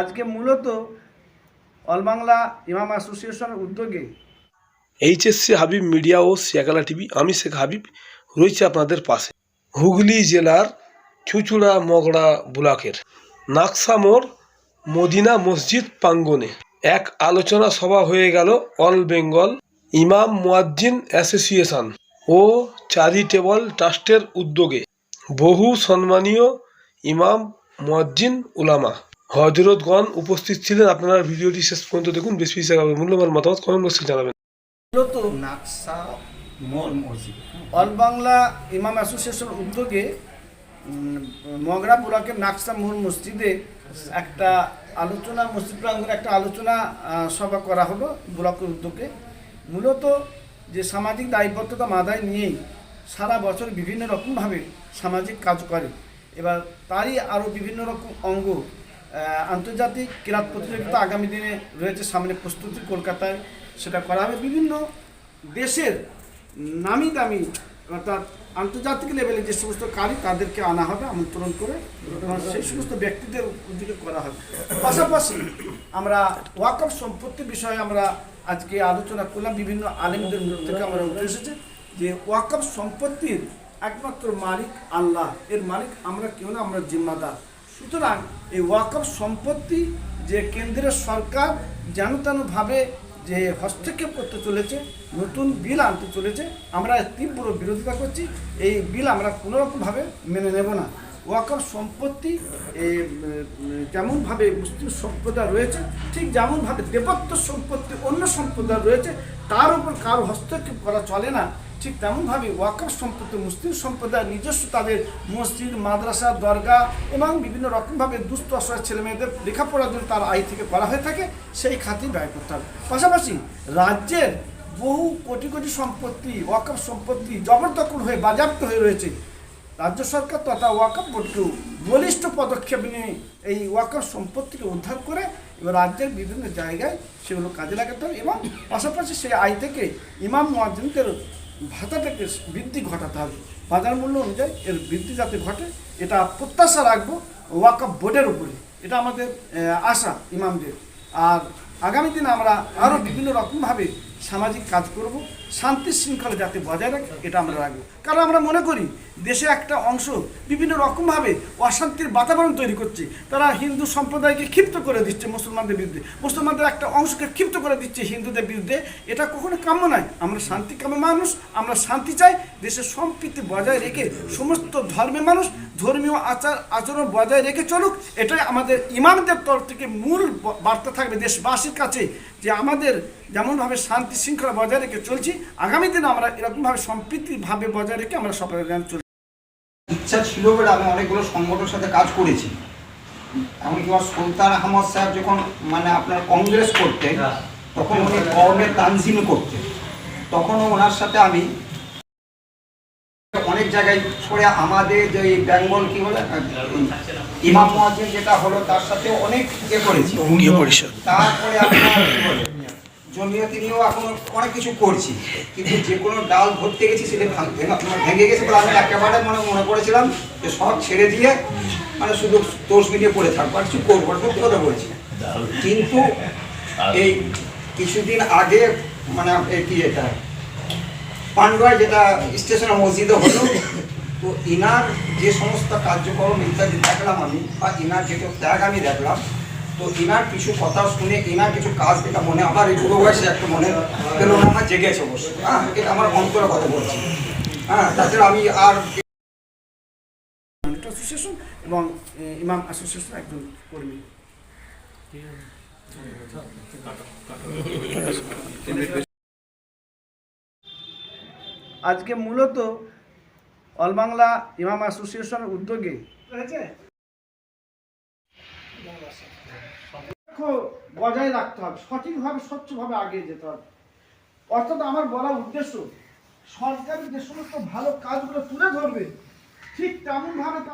আজকে মূলত অল বাংলা ইমাম অ্যাসোসিয়েশনের উদ্যোগে এইচএসসি হাবিব মিডিয়া ও সিয়াকালা টিভি, আমি শেখ হাবিব, রয়েছে আপনাদের পাশে। হুগলি জেলার চুচুড়া মগড়া ব্লকের নাকসা মোড়, মদিনা মসজিদ প্রাঙ্গণে এক আলোচনা সভা হয়ে গেল অল বেঙ্গল ইমাম মুয়াজ্জিন অ্যাসোসিয়েশন ও চ্যারিটেবল ট্রাস্টের উদ্যোগে। বহু সম্মানীয় ইমাম মুয়াজ্জিন উলামা হজরতগণ উপস্থিত ছিলেন। আপনারা ভিডিওটি শেষ পর্যন্ত দেখুন। বেশি বেশি মূল্যবান মতামত কমেন্ট বক্সে জানাবেন। মূলত নাকসা মোর মসজিদ। অল বাংলা ইমাম অ্যাসোসিয়েশন উদ্যোগে মগরা ব্লকের নাকসা মোহন মসজিদে একটা আলোচনা মসজিদ প্রাঙ্গণে একটা আলোচনা সভা করা হলো ব্লকের উদ্যোগে। মূলত যে সামাজিক দায়বদ্ধতা মাথায় নিয়েই সারা বছর বিভিন্ন রকমভাবে সামাজিক কাজ করে। এবার তারই আরও বিভিন্ন রকম অঙ্গ আন্তর্জাতিক ক্রীড়া প্রতিযোগিতা আগামী দিনে রয়েছে, সামনে প্রস্তুতি কলকাতায় সেটা করা হবে। বিভিন্ন দেশের নামি দামি অর্থাৎ আন্তর্জাতিক লেভেলে যে সমস্ত কারি, তাদেরকে আনা হবে, আমন্ত্রণ করে সেই সমস্ত ব্যক্তিদের উদ্যোগে করা হবে। পাশাপাশি আমরা ওয়াকফ সম্পত্তি বিষয়ে আমরা আজকে আলোচনা করলাম। বিভিন্ন আলেমদের থেকে আমরা উঠে এসেছে যে ওয়াকফ সম্পত্তির একমাত্র মালিক আল্লাহ। এর মালিক আমরা কেউ না, আমরা জিম্মাদার। সুতরাং এই ওয়াকফ সম্পত্তি যে কেন্দ্রের সরকার যেন তেনভাবে যে হস্তক্ষেপ করতে চলেছে, নতুন বিল আনতে চলেছে, আমরা তীব্র বিরোধিতা করছি, এই বিল আমরা কোনোরকমভাবে মেনে নেব না। ওয়াকফ সম্পত্তি যেমনভাবে মুসলিম সম্প্রদায় রয়েছে, ঠিক যেমনভাবে দেবত্ব সম্পত্তি, অন্য সম্প্রদায় রয়েছে, তার উপর কারও হস্তক্ষেপ করা চলে না। ঠিক তেমনভাবে ওয়াকফ সম্পত্তি, মুসলিম সম্প্রদায় নিজস্ব তাদের মসজিদ, মাদ্রাসা, দরগা এবং বিভিন্ন রকমভাবে দুস্থ, অসহায় ছেলে মেয়েদের লেখাপড়ার জন্য তার আয় থেকে করা হয়ে থাকে, সেই খাতে ব্যয় করতে হবে। পাশাপাশি রাজ্যের বহু কোটি কোটি সম্পত্তি ওয়াকফ সম্পত্তি জবরদখল হয়ে, বাজেয়াপ্ত হয়ে রয়েছে। রাজ্য সরকার তথা ওয়াকফ বোর্ডকেও বলিষ্ঠ পদক্ষেপ নিয়ে এই ওয়াকফ সম্পত্তিকে উদ্ধার করে এবার রাজ্যের বিভিন্ন জায়গায় সেগুলো কাজে লাগাতে হবে এবং পাশাপাশি সেই আয় থেকে ইমাম মুয়াজ্জিনদের ভাতাটাকে বৃদ্ধি ঘটাতে হবে। বাজার মূল্য অনুযায়ী এর বৃদ্ধি যাতে ঘটে, এটা প্রত্যাশা রাখব ওয়াকফ বোর্ডের উপরে। এটা আমাদের আশা ইমামদের। আর আগামী দিন আমরা আরও বিভিন্ন রকমভাবে সামাজিক কাজ করব, শান্তি শৃঙ্খলা যাতে বজায় রাখে, এটা আমরা রাখব। কারণ আমরা মনে করি, দেশে একটা অংশ বিভিন্ন রকমভাবে অশান্তির বাতাবরণ তৈরি করছে। তারা হিন্দু সম্প্রদায়কে ক্ষিপ্ত করে দিচ্ছে মুসলমানদের বিরুদ্ধে। মুসলমানদের একটা অংশকে ক্ষিপ্ত করে দিচ্ছে হিন্দুদের বিরুদ্ধে। এটা কখনো কাম্য নয়। আমরা শান্তি কাম্য মানুষ, আমরা শান্তি চাই। দেশের সম্প্রীতি বজায় রেখে সমস্ত ধর্মের মানুষ, ধর্মীয় আচার, আচরণ বজায় রেখে চলুক। এটাই আমাদের ইমামদের তরফ থেকে মূল বার্তা থাকবে দেশবাসীর কাছে, যে আমাদের যেমনভাবে শান্তি শৃঙ্খলা বজায় রেখে চলছি। আগামী দিনে আমরা এরকমভাবে সম্প্রীতিভাবে বজায় রেখে আমরা সবাই চলছি। ইচ্ছা ছিল বলে আমি অনেকগুলো সংগঠনের সাথে কাজ করেছি। এমনকি আমার সুলতান আহমদ সাহেব যখন মানে আপনার কংগ্রেস করতে তখন উনি কর্মের তানজিম করতে তখনও ওনার সাথে আমি অনেক জায়গায় করে আমাদের যে এই বেঙ্গল কি বলে ইমাম মহাজিন যেটা হলো তার সাথে অনেক ইয়ে করেছি। তারপরে আপনার কি বলে, জমিয়তি নিয়েও এখন অনেক কিছু করছি। কিন্তু যে কোনো ডাল ধরতে গেছি সেটা ভাঙ- ভেঙে গেছে বলে আমি একেবারে মনে মনে করেছিলাম যে সব ছেড়ে দিয়ে মানে শুধু তোষ মিলিয়ে পড়ে থাকব, আর কিছু করব কথা বলছি। কিন্তু এই কিছুদিন আগে মানে কি এটা পান্ডুয়ায় যেটা স্টেশনে মসজিদে হলো, তো ইনার যে সমস্ত কার্যক্রম ইত্যাদি দেখলাম আমি, বা ইনার যেটা ত্যাগ আমি দেখলাম তো ইনার কিছু কথা শুনে ইনার কিছু কাজ যেটা মনে আমার এই বুড়ো বয়সে একটা মনে গেল আমার জেগেছে অবশ্য। হ্যাঁ এটা আমার অন্তরের কথা বলছি। হ্যাঁ তাছাড়া আমি আর অ্যাসোসিয়েশন এবং ইমাম অ্যাসোসিয়েশন একজন কর্মী। আজকে মূলত অল বাংলা ইমাম অ্যাসোসিয়েশনের উদ্যোগে লক্ষ্য বজায় রাখতে হবে, সঠিকভাবে, স্বচ্ছভাবে আগিয়ে যেতে হবে। অর্থাৎ আমার বলার উদ্দেশ্য সরকারের যে সমস্ত ভালো কাজগুলো তুলে ধরবে, ঠিক তেমনভাবে